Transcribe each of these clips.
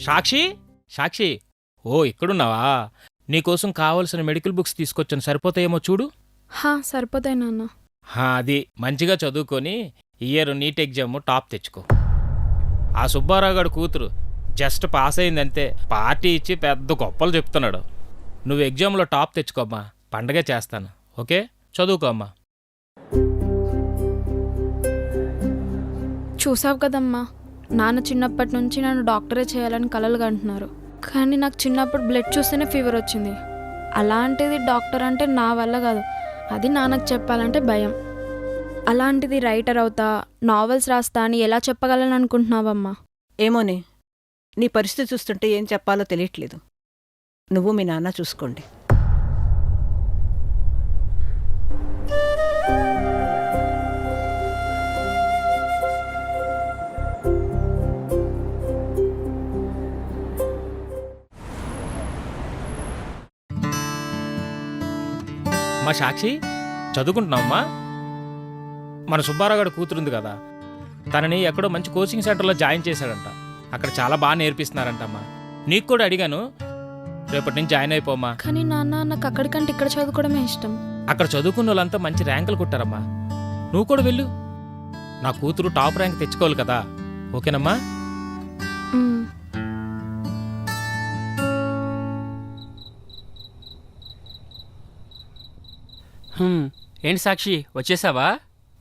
సాక్షి? సాక్షి ఓ ఇక్కడున్నావా నీకోసం కావలసిన మెడికల్ బుక్స్ తీసుకొచ్చాను. సరిపోతాయేమో చూడు. హా సరిపోతాయి నాన్న. హా, అది మంచిగా చదువుకొని ఇయర్ నీట్ ఎగ్జామ్ టాప్ తెచ్చుకో. ఆ సుబ్బారావు గారి కూతురు జస్ట్ పాస్ అయిందంతే. పార్టీ ఇచ్చి పెద్ద గొప్పలు చెప్తున్నాడు. నువ్వు ఎగ్జామ్లో టాప్ తెచ్చుకోమ్మా. పండగ చేస్తాను. ఓకే? చదువుకో అమ్మా. చూసావు కదమ్మా. నాన్న చిన్నప్పటి నుంచి నన్ను డాక్టరే చేయాలని కలలు కంటున్నారు. కానీ నాకు చిన్నప్పుడు బ్లడ్ చూస్తేనే ఫీవర్ వచ్చింది. అలాంటిది డాక్టర్ అంటే నా వల్ల కాదు. అది నాన్నకు చెప్పాలంటే భయం. అలాంటిది రైటర్ అవుతా నావెల్స్ రాస్తా అని ఎలా చెప్పగలను అనుకుంటున్నావమ్మా? ఏమోనే నీ పరిస్థితి చూస్తుంటే ఏం చెప్పాలో తెలియట్లేదు. నువ్వు మీ నాన్న చూసుకోండి. మా సాక్షి చదువుకుంటున్నావమ్మా? మన సుబ్బారావు గారి కూతురుంది కదా తనని ఎక్కడో మంచి కోచింగ్ సెంటర్లో జాయిన్ చేశాడంట. అక్కడ చాలా బాగా నేర్పిస్తున్నారంటమ్మా. నీకు కూడా అడిగాను రేపటి నుంచి జాయిన్ అయిపోమ్మా. కానీ నాన్న నాకు అక్కడికంటే ఇక్కడ చదువుకోవడమే ఇష్టం. అక్కడ చదువుకున్న వాళ్ళంతా మంచి ర్యాంకులు కొట్టారమ్మా. నువ్వు కూడా వెళ్ళు. నా కూతురు టాప్ ర్యాంక్ తెచ్చుకోవాలి కదా. ఓకేనమ్మా? ఏంటి సాక్షి వచ్చేసావా?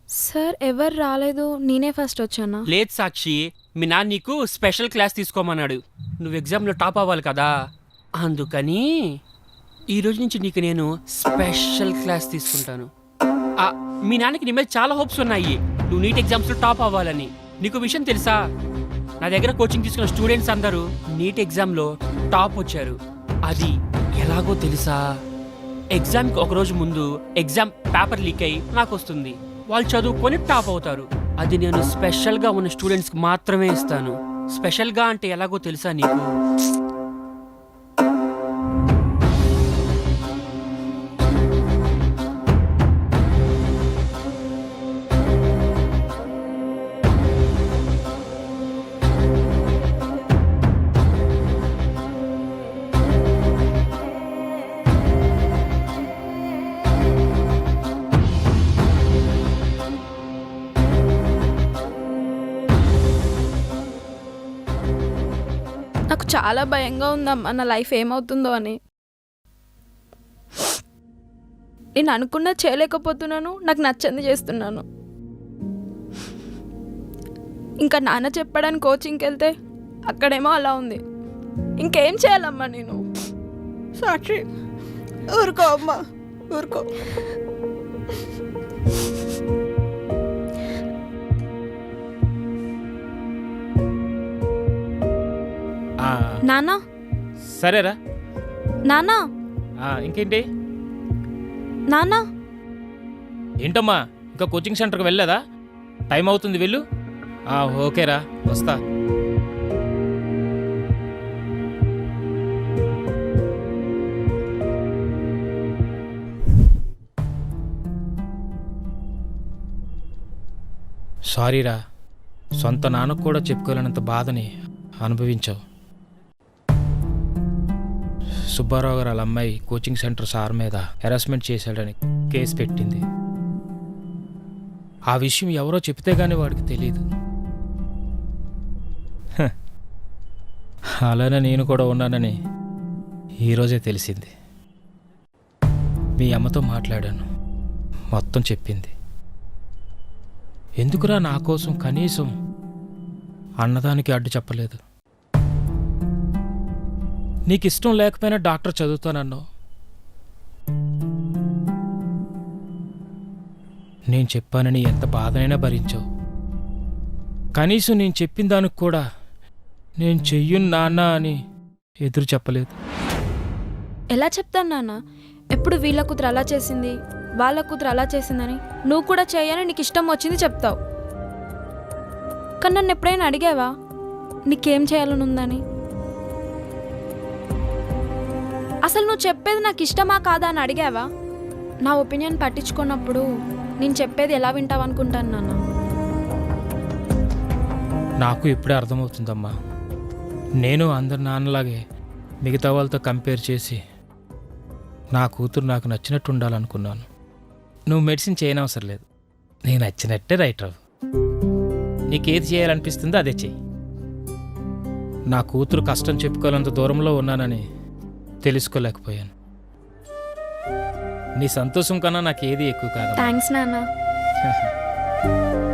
సార్ ఎవరు రాలేదు. నేనే ఫస్ట్ వచ్చానా? లేదు సాక్షి మీ నాన్న నీకు స్పెషల్ క్లాస్ తీసుకోమన్నాడు. నువ్వు ఎగ్జామ్లో టాప్ అవ్వాలి కదా. అందుకని ఈ రోజు నుంచి నీకు నేను స్పెషల్ క్లాస్ తీసుకుంటాను. మీ నాన్నకి నీ మీద చాలా హోప్స్ ఉన్నాయి. నువ్వు నీట్ ఎగ్జామ్స్లో టాప్ అవ్వాలని. నీకు విషయం తెలుసా? నా దగ్గర కోచింగ్ తీసుకున్న స్టూడెంట్స్ అందరూ నీట్ ఎగ్జామ్లో టాప్ వచ్చారు. అది ఎలాగో తెలుసా? ఎగ్జామ్కి ఒక రోజు ముందు ఎగ్జామ్ పేపర్ లీక్ అయ్యి నాకు వస్తుంది. వాళ్ళు చదువుకొని టాప్ అవుతారు. అది నేను స్పెషల్గా ఉన్న స్టూడెంట్స్కి మాత్రమే ఇస్తాను. స్పెషల్గా అంటే ఎలాగో తెలుసా నీకు? నాకు చాలా భయంగా ఉందమ్మా నా లైఫ్ ఏమవుతుందో అని. నేను అనుకున్నా చేయలేకపోతున్నాను నాకు నచ్చింది చేస్తున్నాను. ఇంకా నాన్న చెప్పడానికి కోచింగ్కి వెళ్తే అక్కడేమో అలా ఉంది. ఇంకేం చేయాలమ్మా నేను? సాక్షి ఊరుకో అమ్మా ఊరుకో. ఆ, నాన్న? సరేరా. నాన్న? ఆ, ఇంకేంటి? నాన్న? ఏంటమ్మా ఇంకా కోచింగ్ సెంటర్కి వెళ్ళలేదా? టైం అవుతుంది వెళ్ళు. ఆ, ఓకేరా వస్తా. సారీరా సొంత నాన్నకు కూడా చెప్పుకోలేనంత బాధని అనుభవించావు. సుబ్బారావు గారు వాళ్ళ అమ్మాయి కోచింగ్ సెంటర్ సార్ మీద హెరాస్మెంట్ చేశాడని కేసు పెట్టింది. ఆ విషయం ఎవరో చెప్తే గానీ వాడికి తెలియదు అలానే నేను కూడా ఉన్నానని ఈరోజే తెలిసింది. మీ అమ్మతో మాట్లాడాను. మొత్తం చెప్పింది. ఎందుకురా నా కోసం కనీసం అన్నదానికి అడ్డు చెప్పలేదు. నీకు ఇష్టం లేకపోయినా డాక్టర్ చదువుతానన్నావు. నేను చెప్పానని ఎంత బాధనైనా భరించావు. కనీసం నేను చెప్పిన దానికి కూడా నేను చెయ్యను నాన్న అని ఎదురు చెప్పలేదు. ఎలా చెప్తాను నాన్న? ఎప్పుడు వీళ్ళ కూతురు అలా చేసింది వాళ్ళ కూతురు అలా చేసిందని నువ్వు కూడా చేయని నీకు ఇష్టం వచ్చింది చెప్తావు. కానీ నన్ను ఎప్పుడైనా అడిగావా? నీకేం చేయాలని అసలు నువ్వు చెప్పేది నాకు ఇష్టమా కాదా అని అడిగావా? నా ఒపీనియన్ పట్టించుకున్నప్పుడు నేను చెప్పేది ఎలా వింటావనుకుంటాను నాన్న. నాకు ఇప్పుడే అర్థమవుతుందమ్మా. నేను అందరి నాన్నలాగే మిగతా వాళ్ళతో కంపేర్ చేసి నా కూతురు నాకు నచ్చినట్టు ఉండాలనుకున్నాను. నువ్వు మెడిసిన్ చేయనవసరం లేదు. నేను నచ్చినట్టే రైట్ అవ్వు నీకేది చేయాలనిపిస్తుందో అదే చెయ్యి. నా కూతురు కష్టం చెప్పుకోవాలంత దూరంలో ఉన్నానని తెలుసుకోలేకపోయాను. నీ సంతోషం కన్నా నాకు ఏది ఎక్కువ కాదు థ్యాంక్స్ నాన్న.